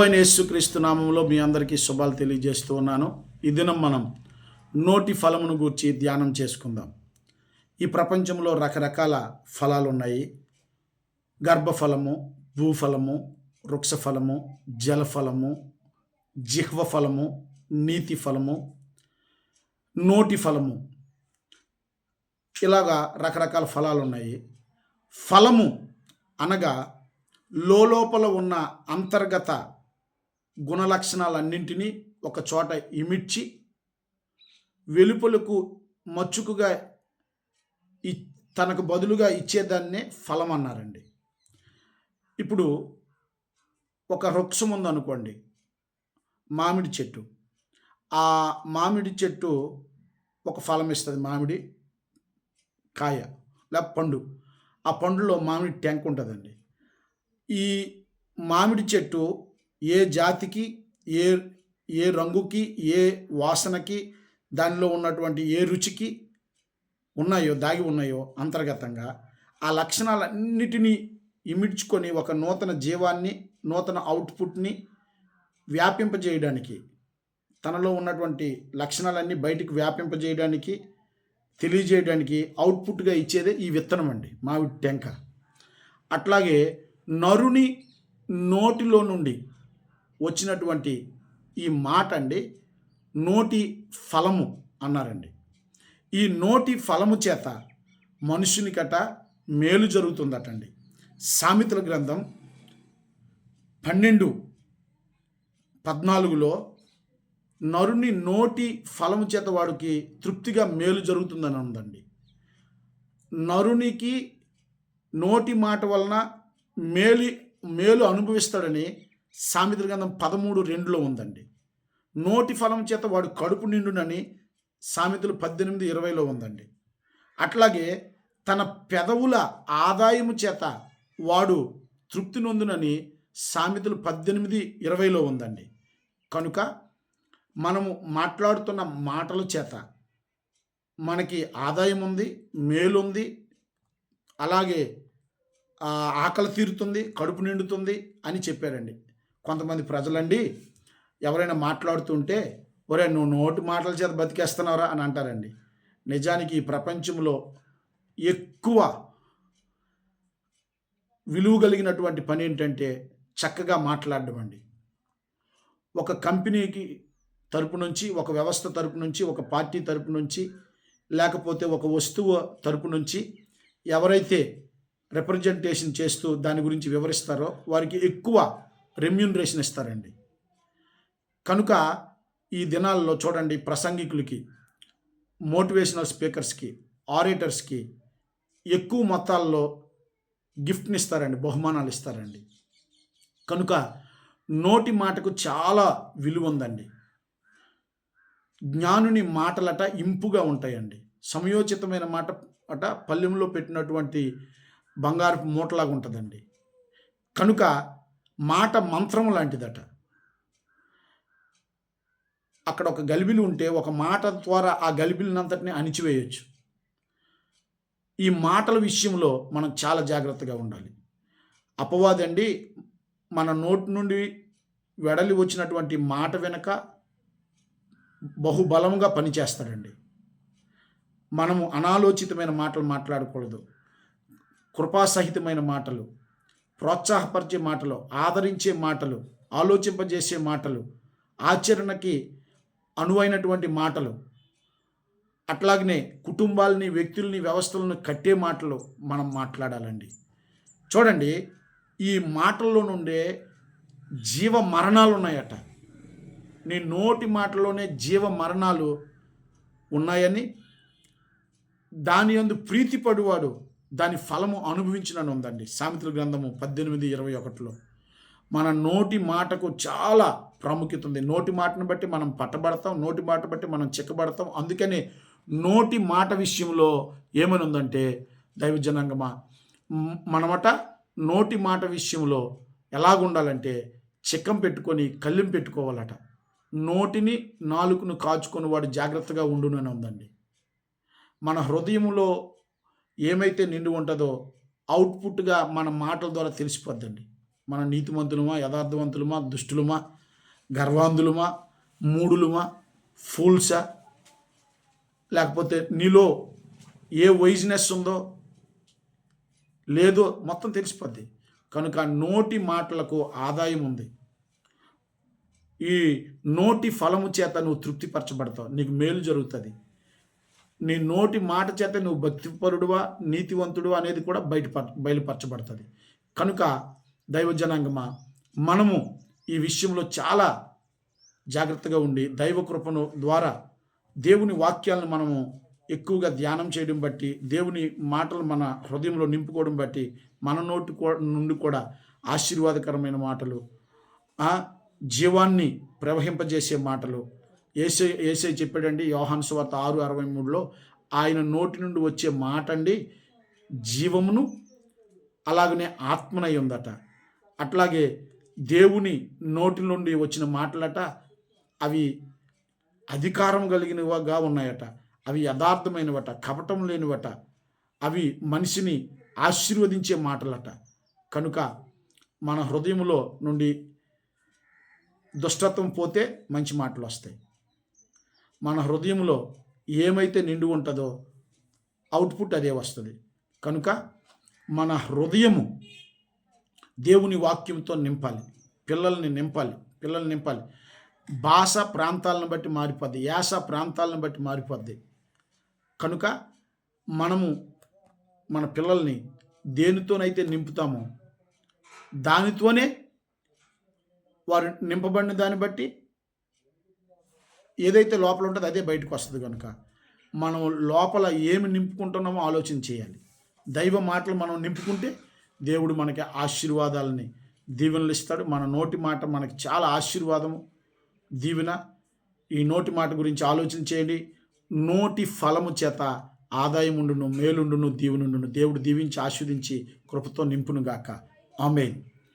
అయిన యేసుక్రీస్తు నామంలో మీ అందరికీ శుభాలు తెలియజేస్తూ ఉన్నాను. ఈ దినం మనం నోటి ఫలమును గూర్చి ధ్యానం చేసుకుందాం. ఈ ప్రపంచంలో రకరకాల ఫలాలు ఉన్నాయి గర్భఫలము భూఫలము వృక్షఫలము జలఫలము జిహ్వ ఫలము నీతి ఫలము నోటి ఫలము ఇలాగా రకరకాల ఫలాలు ఉన్నాయి ఫలము అనగా లోపల ఉన్న అంతర్గత గుణలక్షణాలన్నింటినీ ఒక చోట ఇమిడ్చి వెలుపలకు మచ్చుకుగా ఇ తనకు బదులుగా ఇచ్చేదాన్నే ఫలం అన్నారండి ఇప్పుడు ఒక వృక్షం ఉందనుకోండి మామిడి చెట్టు. ఆ మామిడి చెట్టు ఒక ఫలం ఇస్తుంది మామిడి కాయ లేక పండు. ఆ పండులో మామిడి ట్యాంక్ ఉంటుందండి ఈ మామిడి చెట్టు ఏ జాతికి ఏ ఏ రంగుకి ఏ వాసనకి దానిలో ఉన్నటువంటి ఏ రుచికి ఉన్నాయో దాగి ఉన్నాయో అంతర్గతంగా ఆ లక్షణాలన్నిటినీ ఇమిడ్చుకొని ఒక నూతన జీవాన్ని నూతన అవుట్పుట్ని వ్యాపింపజేయడానికి తనలో ఉన్నటువంటి లక్షణాలన్నీ బయటికి వ్యాపింపజేయడానికి తెలియజేయడానికి అవుట్పుట్గా ఇచ్చేదే ఈ విత్తనం అండి మావి టెంక. అట్లాగే నరుని నోటిలో నుండి వచ్చినటువంటి ఈ మాట అండి నోటి ఫలము అన్నారండి. ఈ నోటి ఫలము చేత మనుషునికట మేలు జరుగుతుందటండి. సామెతల గ్రంథం పన్నెండు పద్నాలుగులో నరుని నోటి ఫలము చేత వాడికి తృప్తిగా మేలు జరుగుతుందని ఉందండి. నరునికి నోటి మాట వలన మేలు మేలు అనుభవిస్తాడని సామెతల గ్రంథం పదమూడు రెండులో ఉందండి. నోటి ఫలం చేత వాడు కడుపు నిండునని సామెతలు పద్దెనిమిది ఇరవైలో ఉందండి. అట్లాగే తన పెదవుల ఆదాయము చేత వాడు తృప్తి నొందునని సామెతలు పద్దెనిమిది ఇరవైలో ఉందండి. కనుక మనము మాట్లాడుతున్న మాటల చేత మనకి ఆదాయం ఉంది మేలుంది అలాగే ఆకలి తీరుతుంది కడుపు నిండుతుంది అని చెప్పారండి. కొంతమంది ప్రజలండి ఎవరైనా మాట్లాడుతుంటే ఒరే నువ్వు నోటి మాటల చేత బతికేస్తున్నావురా అని అంటారండి. నిజానికి ఈ ప్రపంచంలో ఎక్కువ విలువ కలిగినటువంటి పని ఏంటంటే చక్కగా మాట్లాడడం అండి. ఒక కంపెనీకి తరపు నుంచి ఒక వ్యవస్థ తరపు నుంచి ఒక పార్టీ తరపు నుంచి లేకపోతే ఒక వస్తువు తరపు నుంచి ఎవరైతే రిప్రజెంటేషన్ చేస్తూ దాని గురించి వివరిస్తారో వారికి ఎక్కువ రెమ్యూనరేషన్ ఇస్తారండి. కనుక ఈ దినాల్లో చూడండి ప్రసంగికులకి మోటివేషనల్ స్పీకర్స్కి ఆరేటర్స్కి ఎక్కువ మొత్తాల్లో గిఫ్ట్ని ఇస్తారండి బహుమానాలు ఇస్తారండి. కనుక నోటి మాటకు చాలా విలువ ఉందండి. జ్ఞానుని మాటలట ఇంపుగా ఉంటాయండి. సమయోచితమైన మాట అట పల్లెంలో పెట్టినటువంటి బంగారపు మూటలాగా ఉంటుందండి. కనుక మాట మంత్రం లాంటిదట. అక్కడ ఒక గలిబిలి ఉంటే ఒక మాట ద్వారా ఆ గలిబిలినంతటిని అణిచివేయచ్చు. ఈ మాటల విషయంలో మనం చాలా జాగ్రత్తగా ఉండాలి. అపవాదండి మన నోటి నుండి వెడలి వచ్చినటువంటి మాట వెనక బహుబలంగా పనిచేస్తాడండి. మనము అనాలోచితమైన మాటలు మాట్లాడకూడదు. కృపాసహితమైన మాటలు ప్రోత్సాహపరిచే మాటలు ఆదరించే మాటలు ఆలోచింపజేసే మాటలు ఆచరణకి అనువైనటువంటి మాటలు అట్లాగనే కుటుంబాలని వ్యక్తుల్ని వ్యవస్థలను కట్టే మాటలు మనం మాట్లాడాలండి. చూడండి ఈ మాటల్లో నుండే జీవ మరణాలు ఉన్నాయట నీ నోటి మాటలోనే జీవ మరణాలు ఉన్నాయని దాని యందు ప్రీతిపడువాడు దాని ఫలము అనుభవించినని ఉందండి సామెతల గ్రంథము పద్దెనిమిది ఇరవై ఒకటిలో. మన నోటి మాటకు చాలా ప్రాముఖ్యత ఉంది. నోటి మాటను బట్టి మనం పట్టబడతాం నోటి మాట బట్టి మనం చిక్కబడతాం. అందుకని నోటి మాట విషయంలో ఏమని ఉందంటే దైవజనాంగమా మనమట నోటి మాట విషయంలో ఎలాగుండాలంటే చిక్కం పెట్టుకొని కళ్ళెం పెట్టుకోవాలట. నోటిని నాలుకను కాచుకొని వాడు జాగ్రత్తగా ఉండునని ఉందండి మన హృదయంలో ఏమైతే నిండి ఉంటుందో అవుట్పుట్గా మన మాటల ద్వారా తెలిసిపోద్దండి. మన నీతిమంతులమా యథార్థవంతులమా దుష్టులమా గర్వాంధులమా మూడులమా ఫూల్సా లేకపోతే నీలో ఏ వైజ్నెస్ ఉందో లేదో మొత్తం తెలిసిపోద్ది. కనుక నోటి మాటలకు ఆదాయం ఉంది. ఈ నోటి ఫలము చేత నువ్వు తృప్తిపరచబడతావు. నీకు మేలు జరుగుతుంది. నీ నోటి మాట చేత నువ్వు భక్తిపరుడువా నీతివంతుడువా అనేది కూడా బయట బయలుపరచబడుతుంది. కనుక దైవజనాంగమా మనము ఈ విషయంలో చాలా జాగ్రత్తగా ఉండి దైవ కృపను ద్వారా దేవుని వాక్యాలను మనము ఎక్కువగా ధ్యానం చేయడం బట్టి దేవుని మాటలు మన హృదయంలో నింపుకోవడం బట్టి మన నోటి నుండి కూడా ఆశీర్వాదకరమైన మాటలు ఆ జీవాన్ని ప్రవహింపజేసే మాటలు ఏసై ఏసై చెప్పాడండి యోహాను సువార్త ఆరు అరవై మూడులో ఆయన నోటి నుండి వచ్చే మాట అండి జీవమును అలాగనే ఆత్మనై ఉందట. అట్లాగే దేవుని నోటి నుండి వచ్చిన మాటలట అవి అధికారం కలిగినవిగా ఉన్నాయట. అవి యథార్థమైనవట కపటం లేనివట. అవి మనిషిని ఆశీర్వదించే మాటలట. కనుక మన హృదయంలో నుండి దుష్టత్వం పోతే మంచి మాటలు వస్తాయి. మన హృదయంలో ఏమైతే నిండి ఉంటుందో అవుట్పుట్ అదే వస్తుంది. కనుక మన హృదయము దేవుని వాక్యంతో నింపాలి. పిల్లల్ని నింపాలి. పిల్లల్ని నింపాలి. భాష ప్రాంతాలను బట్టి మారిపోద్ది. యాస ప్రాంతాలను బట్టి మారిపోద్ది. కనుక మనము మన పిల్లల్ని దేనితోనైతే నింపుతామో దానితోనే వారు నింపబడిన దాన్ని బట్టి ఏదైతే లోపల ఉంటుందో అదే బయటకు వస్తుంది కనుక. మనం లోపల ఏమి నింపుకుంటున్నామో ఆలోచన చేయాలి. దైవ మాటలు మనం నింపుకుంటే దేవుడు మనకి ఆశీర్వాదాలని దీవెనలు ఇస్తాడు. మన నోటి మాట మనకి చాలా ఆశీర్వాదము. దీవెన ఈ నోటి మాట గురించి ఆలోచన చేయండి. నోటి ఫలము చేత ఆదాయం ఉండును మేలుండును దీవునుండును దేవుడు దీవించి ఆస్వాదించి కృపతో నింపును గాక ఆమెన్.